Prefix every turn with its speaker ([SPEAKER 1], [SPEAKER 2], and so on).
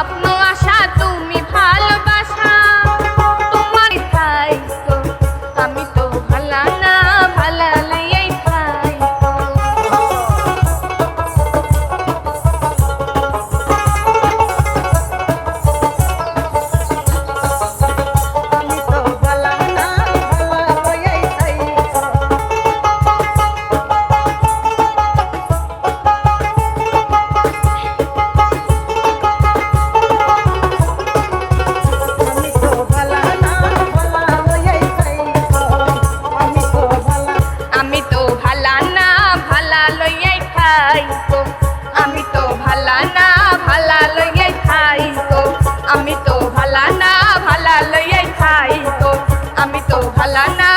[SPEAKER 1] up my খাইতো। আমি তো ভালা না, ভালা লইয়ে খাইতো। আমি তো ভালা না, ভালা লইয়ে খাইতো। আমি তো ভালা না